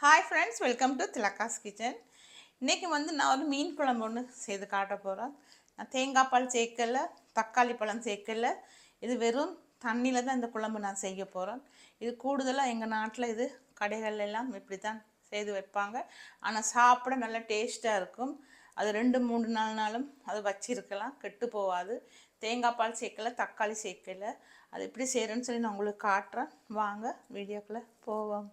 Hi friends welcome to Thilaka's kitchen இன்றைக்கி வந்து நான் ஒரு மீன் குழம்பு ஒன்று செய்து காட்ட போகிறேன் நான் தேங்காய் பால் சேர்க்கல தக்காளி பழம் சேர்க்கல. இது வெறும் தண்ணியில் தான் இந்த குழம்பு நான் செய்ய போகிறேன் இது கூடுதலாக எங்கள் நாட்டில் இது கடைகள் எல்லாம் இப்படி தான் செய்து வைப்பாங்க. ஆனால் சாப்பிட நல்லா டேஸ்ட்டாக இருக்கும். அது ரெண்டு மூணு நாலு நாளும் அது வச்சிருக்கலாம் கெட்டு போகாது தேங்காய் பால் சேர்க்கல தக்காளி சேர்க்கல. அது எப்படி செய்கிறேன்னு சொல்லி நான் உங்களுக்கு காட்டுறேன். வாங்க வீடியோக்குள்ளே போவோம்.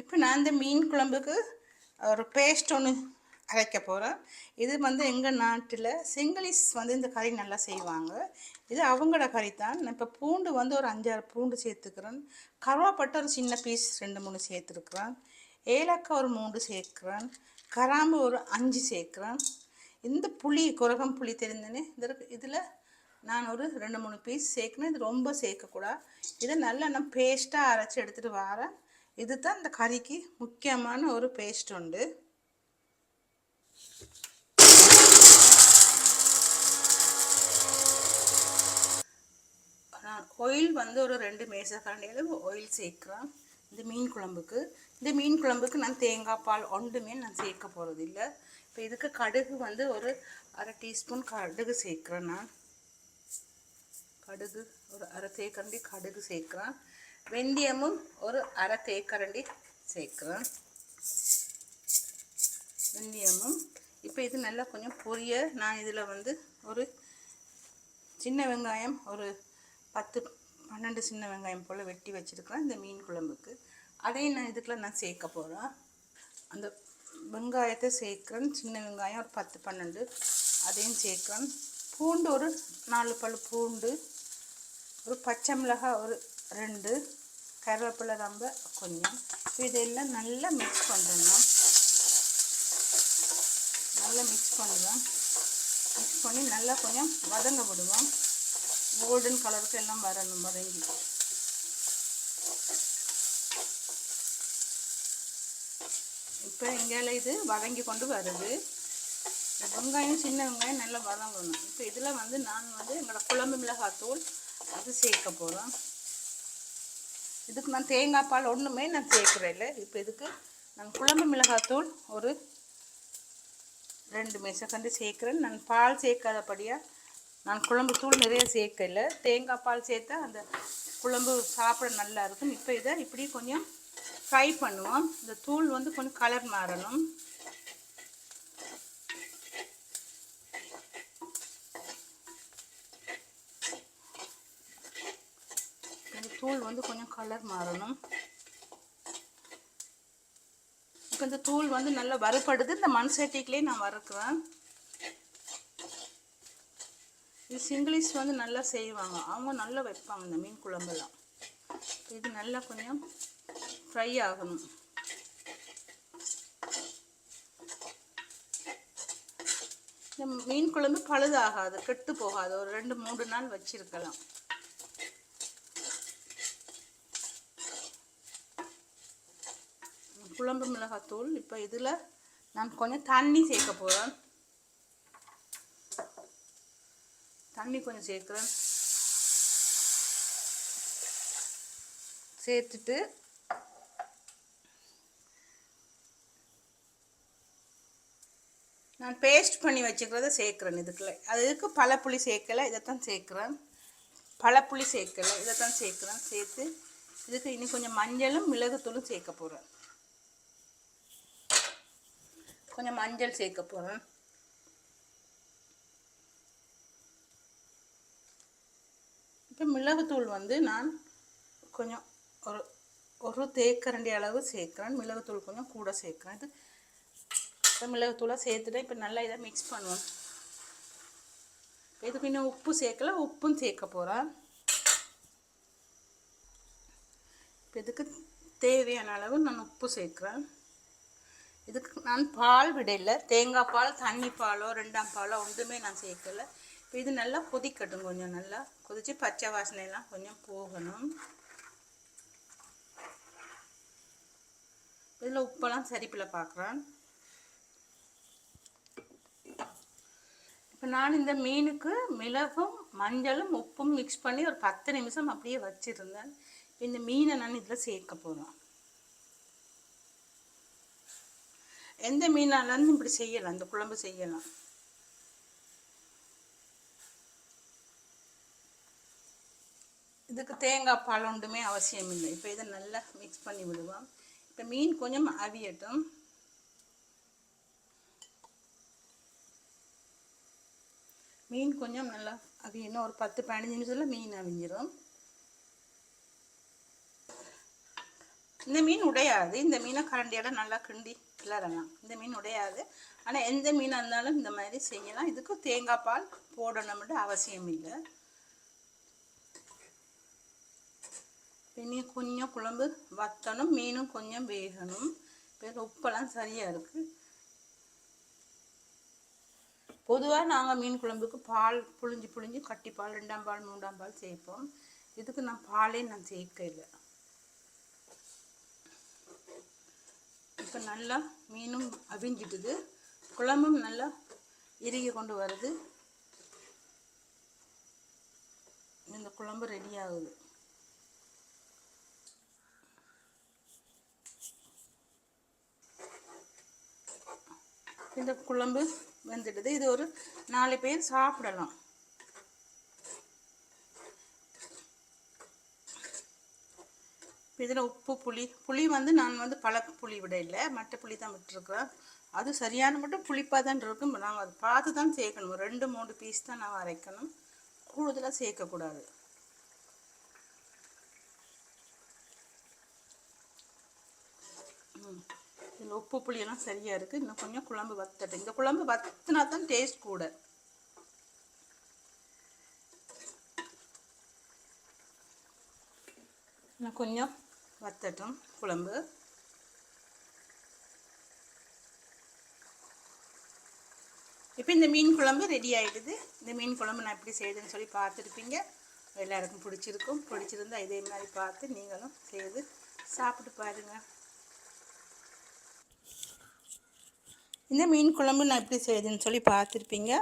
இப்போ நான் இந்த மீன் குழம்புக்கு ஒரு பேஸ்ட் ஒன்று அரைக்க போகிறேன் இது வந்து எங்கள் நாட்டில் செங்கலிஸ் வந்து இந்த கறி நல்லா செய்வாங்க. இது அவங்களோட கறி தான் நான் இப்போ பூண்டு வந்து ஒரு அஞ்சாறு பூண்டு சேர்த்துக்கிறேன். கருவாப்பட்டை ஒரு சின்ன பீஸ் ரெண்டு மூணு சேர்த்துருக்குறேன். ஏலக்காய் ஒரு மூன்று சேர்க்குறேன். கராம்பு ஒரு அஞ்சு சேர்க்குறேன். இந்த புளி குரகம் புளி தெரிந்தனே இந்த இதில் நான் ஒரு ரெண்டு மூணு பீஸ் சேர்க்கணும். இது ரொம்ப சேர்க்கக்கூடாது. இதை நல்லா நான் பேஸ்ட்டாக அரைச்சி எடுத்துகிட்டு வரேன். இது தான் இந்த கறிக்கு முக்கியமான ஒரு பேஸ்ட் உண்டு. நான் ஆயில் வந்து ஒரு ரெண்டு மேசக்கரண்டி அளவு ஆயில் சேர்க்குறேன். இந்த மீன் குழம்புக்கு. இந்த மீன் குழம்புக்கு நான் தேங்காய் பால் ஒன்றுமே நான் சேர்க்க போகிறது இல்லை இப்போ இதுக்கு கடுகு வந்து ஒரு அரை டீஸ்பூன் கடுகு சேர்க்குறேன் நான். கடுகு ஒரு அரை தேக்கரண்டி கடுகு சேர்க்குறேன். வெந்தயமும் ஒரு அரை தேக்கரண்டி சேர்க்குறேன் வெந்தயமும் இப்போ இது நல்லா கொஞ்சம் பொரிய நான் இதில் வந்து ஒரு சின்ன வெங்காயம் ஒரு பத்து பன்னெண்டு சின்ன வெங்காயம் போல் வெட்டி வச்சுருக்கிறேன் இந்த மீன் குழம்புக்கு. அதையும் நான் இதுக்குள்ள நான் சேர்க்க போகிறேன் அந்த வெங்காயத்தை சேர்க்குறேன் சின்ன வெங்காயம் ஒரு பத்து பன்னெண்டு. அதையும் சேர்க்குறேன். பூண்டு ஒரு நாலு பல் பூண்டு ஒரு பச்சை மிளகாய் ஒரு ரெண்டு கருவேப்பிலை ரொம்ப கொஞ்சம். இதெல்லாம் நல்லா மிக்ஸ் பண்ணுறோம் நல்லா மிக்ஸ் பண்ணுவோம் மிக்ஸ் பண்ணி நல்லா கொஞ்சம் வதங்க விடுவோம். கோல்டன் கலருக்கு எல்லாம் வரணும் வதங்கி. இப்போ இங்கே இது வதங்கி கொண்டு வருது. வெங்காயம் சின்ன வெங்காயம் நல்லா வதங்கணும். இப்போ இதில் வந்து நான் வந்து எங்களோட குழம்பு மிளகாத்தூள் அது சேர்க்க போகிறோம் இதுக்கு நான் தேங்காய் பால் ஒன்றுமே நான் சேர்க்குறேன் இல்லை. இப்போ இதுக்கு நான் குழம்பு மிளகாத்தூள் ஒரு ரெண்டு மேசக்கண்டு சேர்க்குறேன். நான் பால் சேர்க்காதபடியாக நான் குழம்பு தூள் நிறைய சேர்க்கல தேங்காய் பால் சேர்த்தா அந்த குழம்பு சாப்பிட நல்லா இருக்கும். இப்போ இதை இப்படி கொஞ்சம் ஃப்ரை பண்ணுவோம். இந்த தூள் வந்து கொஞ்சம் கலர் மாறணும் இந்த தூள் வந்து கொஞ்சம் கலர் மாறணும். இப்போ இந்த தூள் வந்து நல்லா வறுப்படுது இந்த மண் சட்டிக்குள்ளே நான் வறுக்குவேன். இது சிங்கிளிஷ் வந்து நல்லா செய்வாங்க. அவங்க நல்லா வைப்பாங்க இந்த மீன் குழம்பெல்லாம். இது நல்லா கொஞ்சம் ஃப்ரை ஆகணும். இந்த மீன் குழம்பு பழுதாகாது கெட்டு போகாது. ஒரு ரெண்டு மூணு நாள் வச்சிருக்கலாம். குழம்பு மிளகாத்தூள். இப்போ இதில் நான் கொஞ்சம் தண்ணி சேர்க்க போகிறேன் தண்ணி கொஞ்சம் சேர்க்குறேன். சேர்த்துட்டு நான் பேஸ்ட் பண்ணி வச்சுக்கிறத சேர்க்குறேன் இதுக்குள்ள. அதுக்கு பழப்புளி சேர்க்கலை இதைத்தான் சேர்க்குறேன். பழப்புளி சேர்க்கலை இதைத்தான் சேர்க்குறேன். சேர்த்து இதுக்கு இன்னும் கொஞ்சம் மஞ்சளும் மிளகுத்தூளும் சேர்க்க போகிறேன் கொஞ்சம் மஞ்சள் சேர்க்க போகிறேன் இப்போ மிளகுத்தூள் வந்து நான் கொஞ்சம் ஒரு ஒரு தேக்கரண்டி அளவு சேர்க்குறேன். மிளகுத்தூள் கொஞ்சம் கூட சேர்க்குறேன். இது இப்போ மிளகுத்தூளாக சேர்த்துட்டு இப்போ நல்லா இதை மிக்ஸ் பண்ணுவோம். இதுக்கு இன்னும் உப்பு சேர்க்கல. உப்பும் சேர்க்க போகிறேன் இப்போ இதுக்கு தேவையான அளவு நான் உப்பு சேர்க்குறேன். இதுக்கு நான் பால் விடல. தேங்காய் பால் தண்ணி பாலோ ரெண்டாம் பாலோ ஒன்றுமே நான் சேர்க்கலை. இப்போ இது நல்லா கொதிக்கட்டும் கொஞ்சம் நல்லா. கொதித்து பச்சை வாசனையெல்லாம் கொஞ்சம் போகணும். இதில் உப்பெல்லாம் சரிப்பில் பார்க்குறேன். இப்போ நான் இந்த மீனுக்கு மிளகும் மஞ்சளும் உப்பும் மிக்ஸ் பண்ணி ஒரு பத்து நிமிஷம் அப்படியே வச்சுருந்தேன். இந்த மீனை நான் இதில் சேர்க்க போகிறேன். எந்த மீனாலும் இப்படி செய்யலாம் இந்த குழம்பு செய்யலாம். இதுக்கு தேங்காய் பால் ஒன்றுமே அவசியம் இல்லை. இப்போ இதை நல்லா மிக்ஸ் பண்ணி விடுவோம். இப்போ மீன் கொஞ்சம் அவியட்டும். மீன் கொஞ்சம் நல்லா அவியணும். ஒரு பத்து பதினஞ்சு நிமிஷத்தில் மீன் அவிஞ்சிடும் இந்த மீன் உடையாது. இந்த மீனை கரண்டியால நல்லா கிண்டி கிளறலாம். இந்த மீன் உடையாது. ஆனால் எந்த மீனாக இருந்தாலும் இந்த மாதிரி செய்யலாம். இதுக்கு தேங்காய் பால் போடணும்னு அவசியம் இல்லை. இனி கொஞ்சம் குழம்பு வத்தணும். மீனும் கொஞ்சம் வேகணும். இப்போ உப்பெல்லாம் சரியாக இருக்குது பொதுவாக நாங்கள் மீன் குழம்புக்கு பால் புழிஞ்சு புழிஞ்சு கட்டி பால் ரெண்டாம் பால் மூன்றாம் பால் சேர்ப்போம். இதுக்கு நான் பாலே நான் சேர்க்க இப்போ நல்லா மீனும் அவிஞ்சிட்டுது. குழம்பும் நல்லா இறுகி கொண்டு வருது. இந்த குழம்பு ரெடி ஆகுது. இந்த குழம்பு வந்துடுது இது ஒரு நாலு பேர் சாப்பிடலாம். இதில் உப்பு புளி புளி வந்து நான் வந்து பழக்க புளி விட இல்லை. மட்டை புளி தான் விட்டுருக்குறேன். அது சரியான மட்டும் புளிப்பாக தான் இருக்கும். நாங்கள் அதை பார்த்து தான் சேர்க்கணும். ரெண்டு மூணு பீஸ் தான் நான் அரைக்கணும். கூடுதலாக சேர்க்கக்கூடாது. ம். இதில் உப்பு புளியெல்லாம் சரியாக இருக்குது இன்னும் கொஞ்சம் குழம்பு வத்தட்டும். இந்த குழம்பு வத்தினா தான் டேஸ்ட் கூட. இன்னும் கொஞ்சம் வத்தட்டும் குழம்பு. இப்போ இந்த மீன் குழம்பு ரெடி ஆகிடுது இந்த மீன் குழம்பு நான் எப்படி செய்யுதுன்னு சொல்லி பார்த்துருப்பீங்க. எல்லாருக்கும் பிடிச்சிருக்கும். பிடிச்சிருந்தா இதே மாதிரி பார்த்து நீங்களும் செய்து சாப்பிட்டு பாருங்கள் இந்த மீன் குழம்பு நான் எப்படி செய்யுதுன்னு சொல்லி பார்த்துருப்பீங்க.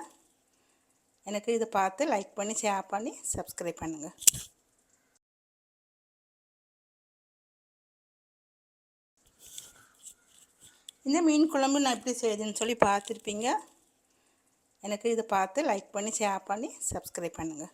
எனக்கு இதை பார்த்து லைக் பண்ணி ஷேர் பண்ணி சப்ஸ்கிரைப் பண்ணுங்கள் இந்த மீன் குழம்பு நான் எப்படி செய்யுதுன்னு சொல்லி பார்த்துருப்பீங்க. எனக்கு இதை பார்த்து லைக் பண்ணி ஷேர் பண்ணி சப்ஸ்கிரைப் பண்ணுங்கள்